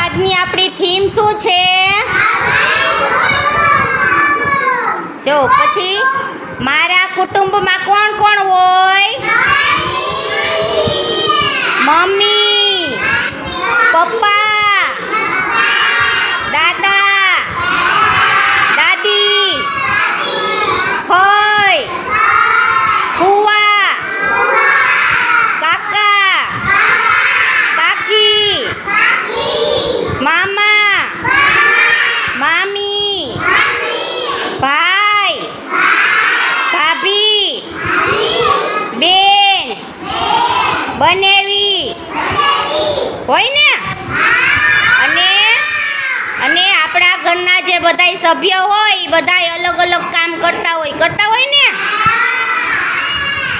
આજની આપણી થીમ શું છે? જો પછી મારા કુટુંબમાં કોણ કોણ હોય? બનેવી. હોય ને અને અને આપણા ઘરના જે બધાય સભ્ય હોય એ બધાય અલગ અલગ કામ કરતા હોય. કરતા હોય ને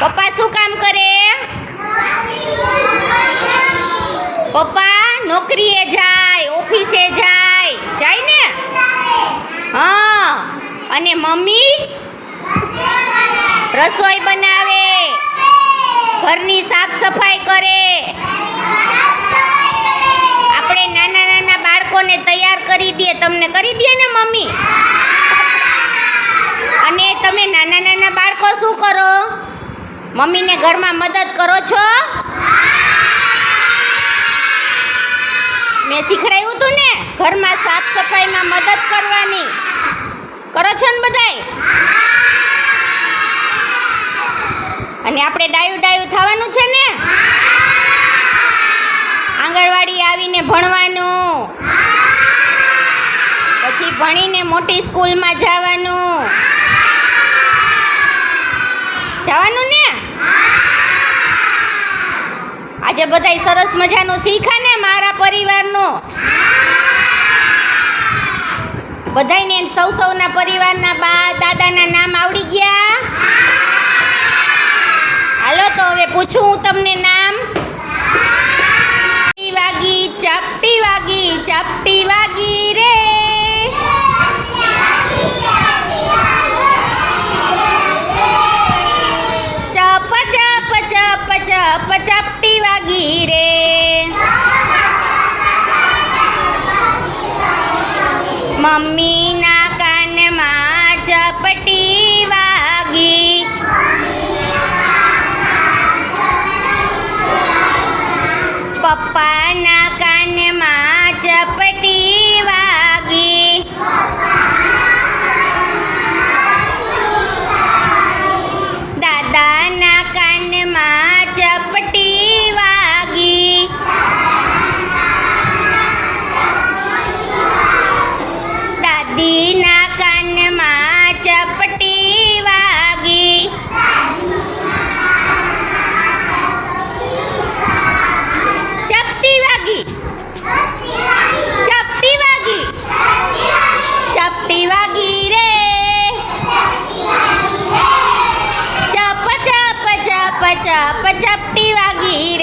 પપ્પા શું કામ કરે? પપ્પા નોકરીએ જાય, ઓફિસે જાય. જાય ને હા. અને મમ્મી? રસોઈ બનાવે. ઘરની સાફ સફાઈ કરે. આપણે નાના નાના બાળકોને તૈયાર કરી દઈએ તમને કરી દઈએ ને મમ્મી? અને તમે નાના નાના બાળકો શું કરો? મમ્મીને ઘરમાં મદદ કરો છો? મેં શીખડાયું હતું ને? ઘરમાં સાફ સફાઈમાં મદદ કરવાની. કરો છો ને બધાય? અને આપણે ડાયું ડાયું થવાનું છે ને? આંગણવાડી આવીને ભણવાનું. પછી ભણીને મોટી સ્કૂલમાં જવાનું. જવાનું ને? આજે બધાય સરસ મજાનું શીખા ને મારા પરિવારનું? બધાયને સૌ સૌના પરિવારના બા દાદાના નામ આવડી ગયા? તો હવે પૂછું હું તમને નામ? ચપટી વાગી ચપટી વાગી ચપટી વાગી રે. ચપ ચપ ચપ ચપ, ચપટી વાગી રે. મમ્મીના ચપટી વાગી